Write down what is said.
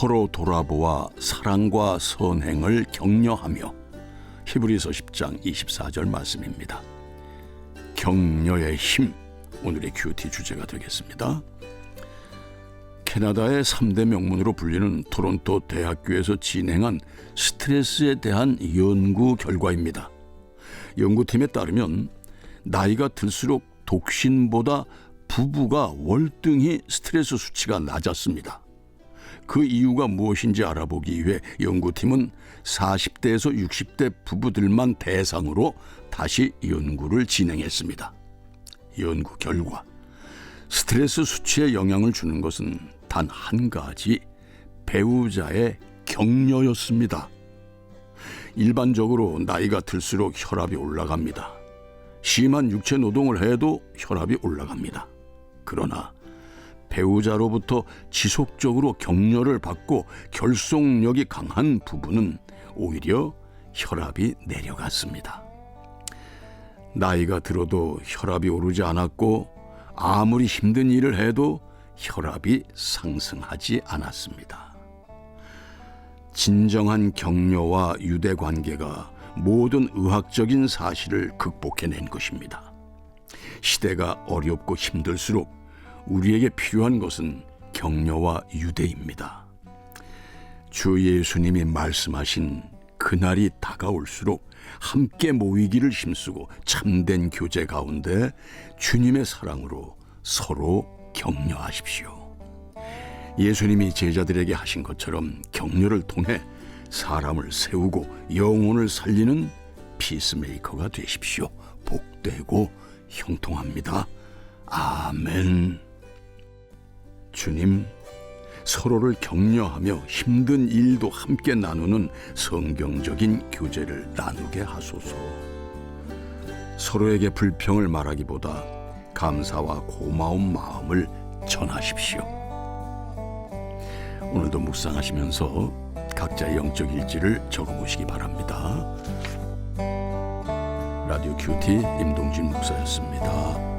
서로 돌아보아 사랑과 선행을 격려하며 히브리서 10장 24절 말씀입니다. 격려의 힘 오늘의 큐티 주제가 되겠습니다. 캐나다의 3대 명문으로 불리는 토론토 대학교에서 진행한 스트레스에 대한 연구 결과입니다. 연구팀에 따르면 나이가 들수록 독신보다 부부가 월등히 스트레스 수치가 낮았습니다. 그 이유가 무엇인지 알아보기 위해 연구팀은 40대에서 60대 부부들만 대상으로 다시 연구를 진행했습니다. 연구 결과 스트레스 수치에 영향을 주는 것은 단 한 가지 배우자의 격려였습니다. 일반적으로 나이가 들수록 혈압이 올라갑니다. 심한 육체 노동을 해도 혈압이 올라갑니다. 그러나 배우자로부터 지속적으로 격려를 받고 결속력이 강한 부부는 오히려 혈압이 내려갔습니다. 나이가 들어도 혈압이 오르지 않았고 아무리 힘든 일을 해도 혈압이 상승하지 않았습니다. 진정한 격려와 유대 관계가 모든 의학적인 사실을 극복해낸 것입니다. 시대가 어렵고 힘들수록 우리에게 필요한 것은 격려와 유대입니다. 주 예수님이 말씀하신 그날이 다가올수록 함께 모이기를 힘쓰고 참된 교제 가운데 주님의 사랑으로 서로 격려하십시오. 예수님이 제자들에게 하신 것처럼 격려를 통해 사람을 세우고 영혼을 살리는 피스메이커가 되십시오. 복되고 형통합니다. 아멘. 주님, 서로를 격려하며 힘든 일도 함께 나누는 성경적인 교제를 나누게 하소서. 서로에게 불평을 말하기보다 감사와 고마운 마음을 전하십시오. 오늘도 묵상하시면서 각자의 영적 일지를 적어보시기 바랍니다. 라디오 큐티 임동진 목사였습니다.